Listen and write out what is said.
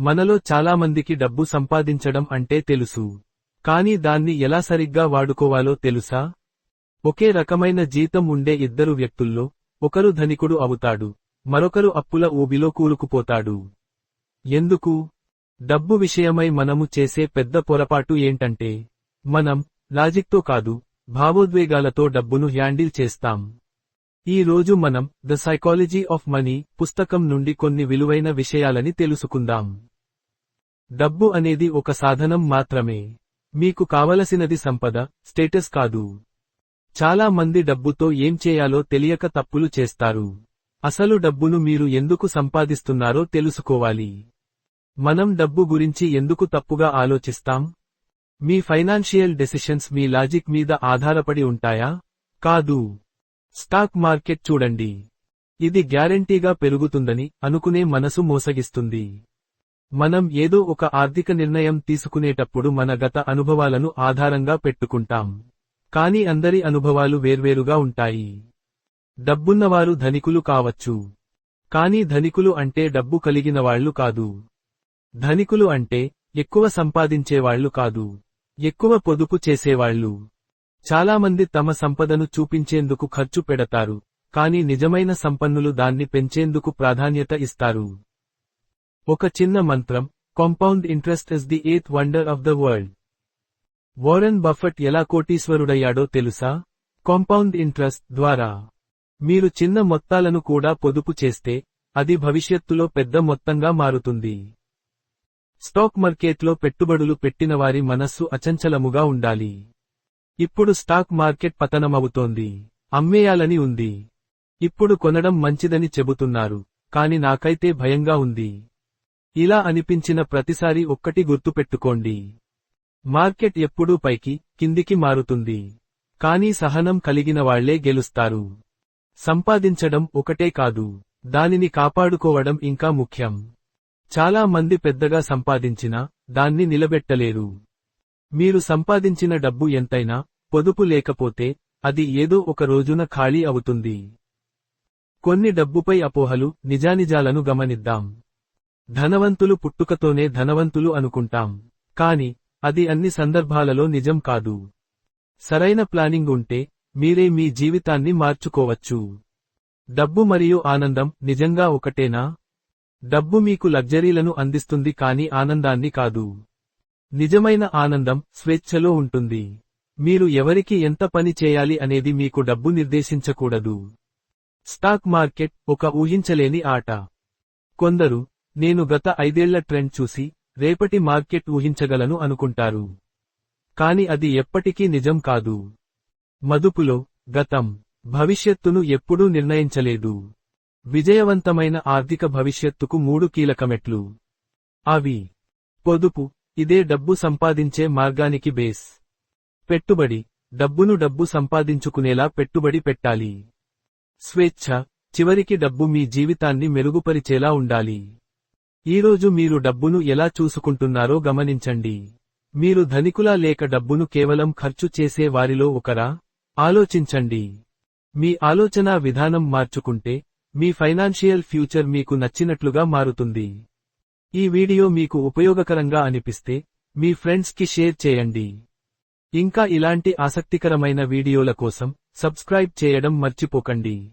మనలో చాలామందికి డబ్బు సంపాదించడం అంటే తెలుసు. కానీ దాన్ని ఎలా సరిగ్గా వాడుకోవాలో తెలుసా? ఒకే రకమైన జీతం ఉండే ఇద్దరు వ్యక్తుల్లో ఒకరు ధనికుడు అవుతాడు మరొకరు అప్పుల ఊబిలో కూరుకుపోతాడు. ఎందుకు? డబ్బు విషయమై మనము చేసే పెద్ద పొరపాటు ఏంటంటే మనం లాజిక్తో కాదు భావోద్వేగాలతో డబ్బును హ్యాండిల్ చేస్తాం. ఈ రోజు మనం ద సైకాలజీ ఆఫ్ మనీ పుస్తకం నుండి కొన్ని విలువైన విషయాలని తెలుసుకుందాం. డబ్బు అనేది ఒక సాధనం మాత్రమే. మీకు కావలసినది సంపద స్టేటస్ కాదు. చాలా మంది డబ్బుతో ఏం చేయాలో తెలియక తప్పులు చేస్తారు. అసలు డబ్బును మీరు ఎందుకు సంపాదిస్తున్నారో తెలుసుకోవాలి. మనం డబ్బు గురించి ఎందుకు తప్పుగా ఆలోచిస్తాం? మీ ఫైనాన్షియల్ డెసిషన్స్ మీ లాజిక్ మీద ఆధారపడి ఉంటాయా? కాదు. స్టాక్ మార్కెట్ చూడండి. ఇది గ్యారంటీగా పెరుగుతుందని అనుకునే మనసు మోసగిస్తుంది. మనం ఏదో ఒక ఆర్థిక నిర్ణయం తీసుకునేటప్పుడు మన గత అనుభవాలను ఆధారంగా పెట్టుకుంటాం. కాని అందరి అనుభవాలు వేర్వేరుగా ఉంటాయి. డబ్బున్నవారు ధనికులు కావచ్చు. కాని ధనికులు అంటే డబ్బు కలిగినవాళ్ళు కాదు. ధనికులు అంటే ఎక్కువ సంపాదించేవాళ్ళు కాదు. ఎక్కువ పొదుపు చేసేవాళ్ళు చాలామంది తమ సంపదను చూపించేందుకు ఖర్చు పెడతారు. కాని నిజమైన సంపన్నులు దాన్ని పెంచేందుకు ప్రాధాన్యత ఇస్తారు. ఒక చిన్న మంత్రం compound interest is the eighth wonder of the world Warren Buffett ఎలా కోటీశ్వరుడయ్యాడో తెలుసా? కాంపౌండ్ ఇంట్రెస్ట్ ద్వారా. మీరు చిన్న మొత్తాలను కూడా పొదుపు చేస్తే అది భవిష్యత్తులో పెద్ద మొత్తంగా మారుతుంది. స్టాక్ మార్కెట్లో పెట్టుబడులు పెట్టినవారి మనస్సు అచంచలముగా ఉండాలి. ఇప్పుడు స్టాక్ మార్కెట్ పతనమవుతోంది. అమ్మేయాలని ఉంది. ఇప్పుడు కొనడం మంచిదని చెబుతున్నారు. కాని నాకైతే భయంగా ఉంది. ఇలా అనిపించిన ప్రతిసారి ఒక్కటి గుర్తుపెట్టుకోండి. మార్కెట్ ఎప్పుడూ పైకి కిందికి మారుతుంది. కానీ సహనం కలిగిన వాళ్ళే గెలుస్తారు. సంపాదించడం ఒకటే కాదు దానిని కాపాడుకోవడం ఇంకా ముఖ్యం. చాలా మంది పెద్దగా సంపాదించినా దాన్ని నిలబెట్టలేరు. మీరు సంపాదించిన డబ్బు ఎంతైనా పొదుపు లేకపోతే అది ఏదో ఒక రోజున ఖాళీ అవుతుంది. కొన్ని డబ్బుపై అపోహలు నిజానిజాలను గమనిద్దాం. ధనవంతులు పుట్టుకతోనే ధనవంతులు అనుకుంటాం. కాని అది అన్ని సందర్భాలలో నిజం కాదు. సరైన ప్లానింగ్ ఉంటే మీరే మీ జీవితాన్ని మార్చుకోవచ్చు. డబ్బు మరియు ఆనందం నిజంగా ఒకటేనా? డబ్బు మీకు లగ్జరీలను అందిస్తుంది కాని ఆనందాన్ని కాదు. నిజమైన ఆనందం స్వేచ్ఛలో ఉంటుంది. మీరు ఎవరికి ఎంత పని చేయాలి అనేది మీకు డబ్బు నిర్దేశించకూడదు. స్టాక్ మార్కెట్ ఒక ఊహించలేని ఆట. కొందరు నేను గత ఐదేళ్ళ ట్రెండ్ చూసి రేపటి మార్కెట్ ఊహించగలను అనుకుంటారు. కాని అది ఎప్పటికీ నిజం కాదు. మదుపులో గతం భవిష్యత్తును ఎప్పుడూ నిర్ణయించలేదు. విజయవంతమైన ఆర్థిక భవిష్యత్తుకు మూడు కీలకమెట్లు. అవి పొదుపు ఇదే డబ్బు సంపాదించే మార్గానికి బేస్. పెట్టుబడి డబ్బును డబ్బు సంపాదించుకునేలా పెట్టుబడి పెట్టాలి. స్వేచ్ఛ చివరికి డబ్బు మీ జీవితాన్ని మెరుగుపరిచేలా ఉండాలి. ఈరోజు మీరు డబ్బును ఎలా చూసుకుంటున్నారో గమనించండి. మీరు ధనికులా లేక డబ్బును కేవలం ఖర్చు చేసే వారిలో ఒకరా? ఆలోచించండి. మీ ఆలోచనా విధానం మార్చుకుంటే మీ ఫైనాన్షియల్ ఫ్యూచర్ మీకు నచ్చినట్లుగా మారుతుంది. ఈ వీడియో మీకు ఉపయోగకరంగా అనిపిస్తే మీ ఫ్రెండ్స్కి షేర్ చేయండి. ఇంకా ఇలాంటి ఆసక్తికరమైన వీడియోల కోసం సబ్స్క్రైబ్ చేయడం మర్చిపోకండి.